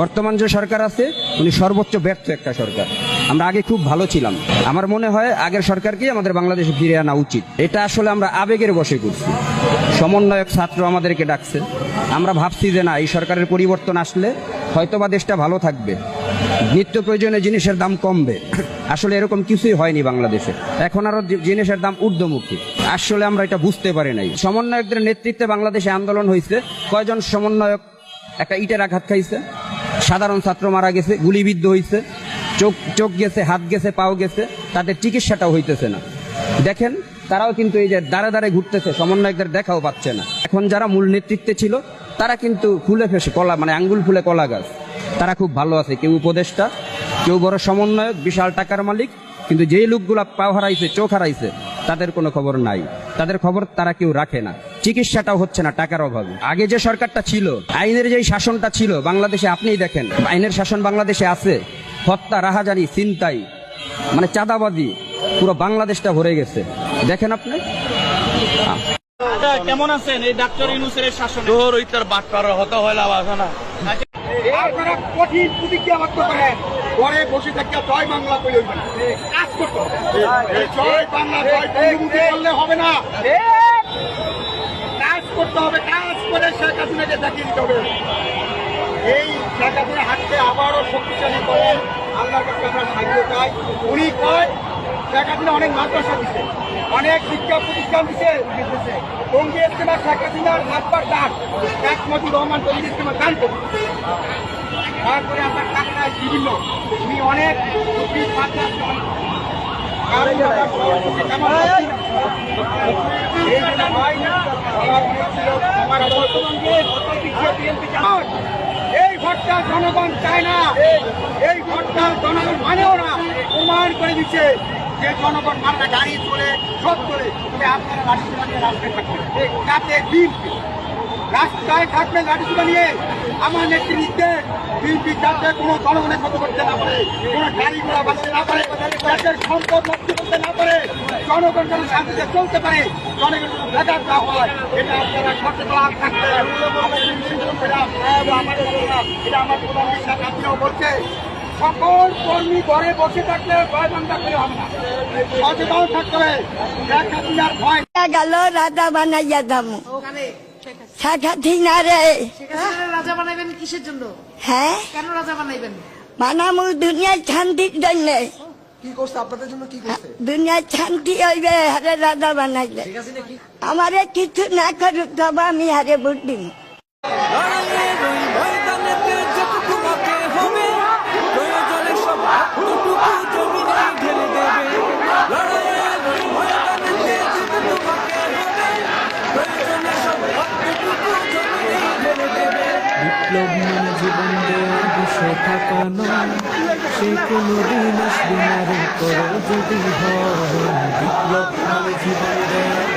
বর্তমান যে সরকার আছে, উনি সর্বোচ্চ ব্যর্থ একটা সরকার। আমরা আগে খুব ভালো ছিলাম। আমার মনে হয় আগের সরকারকেই আমাদের বাংলাদেশে ফিরে আনা উচিত। এটা আসলে আমরা আবেগের বসে করছি। সমন্বয়ক ছাত্র আমাদেরকে ডাকছে। আমরা ভাবছি যে না, এই সরকারের পরিবর্তন আসলে হয়তোবা দেশটা ভালো থাকবে। নিত্য প্রয়োজনীয় জিনিসের দাম কমবে। আসলে এরকম কিছুই হয়নি বাংলাদেশে। এখন আরও জিনিসের দাম ঊর্ধ্বমুখী। আসলে আমরা এটা বুঝতে পারি নাই। সমন্বয়কদের নেতৃত্বে বাংলাদেশে আন্দোলন হয়েছে কয়জন সমন্বয়ক একটা ইটের আঘাত খাইছে? সাধারণ ছাত্র মারা গেছে, গুলিবিদ্ধ হয়েছে চোখ চোখ গেছে, হাত গেছে, পাও গেছে, তাদের চিকিৎসাটাও হইতেছে না। দেখেন, তারাও কিন্তু এই যে দাঁড়ে দাঁড়ে ঘুরতেছে, সমন্বয়কদের দেখাও পাচ্ছে না। এখন যারা মূল নেতৃত্বে ছিল, তারা কিন্তু ফুলে ফেসে, কলা মানে আঙ্গুল ফুলে কলা গাছ। তারা খুব ভালো আছে, কেউ উপদেষ্টা, কেউ বড় সমন্বয়ক, বিশাল টাকার মালিক, কিন্তু যেই লোকগুলা পাও হারাইছে, চোখ হারাইছে, তাদের কোনো খবর নাই। তাদের খবর তারা কেউ রাখে না। চিকিৎসাটাও হচ্ছে না টাকার অভাবে। আগে যে সরকারটা ছিল আইনের যেই শাসনটা ছিল বাংলাদেশে আপনিই দেখেন আইনের শাসন বাংলাদেশে আছে হত্যা রাহাজানি চিন্তাই মানে চাঁদাবাজি পুরো বাংলাদেশটা ভরে গেছে। দেখেন আপনি? আচ্ছা, কেমন আছেন? এই ডাক্তার ইউনুসের শাসনে। তোর ওই তোর বাটপার হতে হয় লাভ আছে না। আপনারা কঠিন প্রতিজ্ঞাবদ্ধ করেন ঘরে বসে জয় বাংলা করে কাজ করতে হবে। জয় বাংলা জয় করলে হবে না। করতে হবে কাজ করে শেখ হাসিনাকে দেখিয়ে দিতে হবে। এই শেখ হাসিনা হাতকে আবারও শক্তিশালী করেন আল্লাহর কাছে আমরা সাহায্য চাই। উনি কয় শেখ হাসিনা অনেক মাদ্রাসা দিচ্ছে অনেক শিক্ষা প্রতিষ্ঠান দিচ্ছে টঙ্গি ইস্তেমা শেখ হাসিনার হাতবার দান শেখ মুজিবুর রহমান টঙ্গি ইস্তেমা দান করছে। তারপরে আপনার কাকড়ায় বিভিন্ন উনি অনেক এই ভাই, আমার এই ভোটটা জনগণ চায় না। এই ভোটটা জনগণ মানেও না। প্রমাণ করে দিচ্ছে যে জনগণ মানটা গাড়ি চলে, সব চলে। আপনারা রাষ্ট্রপতি রাস্তায় থাকবেন। রাস্তায় থাকবে লাঠি সোনা নিয়ে। আমার নেতৃত্বে বিএনপি যাতে কোনো জনগণের ক্ষতি করতে না পারে কোনো গাড়ি ঘোড়া বাঁচতে না পারে দেশের সম্পদ নষ্ট করতে না পারে জনগণ যেন শান্তিতে চলতে পারে জনগণ যেন না হয় এটা আপনারা সচেতন থাকতে আমাদের নিবেদন করলাম, আমাদের বললাম, এটা আমার প্রধান বিশ্বাস আপনিও বলছে সকল কর্মী ঘরে বসে থাকলে ভয় বান্ধা করে হবে না। সচেতন থাকতে হবে। ভয় গেল রাজা বানাইয়া দামু। শেখ হাসিনা রে। রাজা বানাইবেন কিসের জন্য? হ্যাঁ? কেন রাজা বানাইবেন? বানামু দুনিয়ার শান্তির জন্য। কি করছে? আপনাদের জন্য কি করছে? দুনিয়ার শান্তি হইবে হারে রাজা বানাইলে আমারে কিছু না করুক তবে আমি হারে ভোট দিব বিপ্লব মানে জীবন দেওয়ার বসে থাকা নয় সে কোনো দিন আসবে না রে যদি হয়। বিপ্লব জীবন দেওয়ার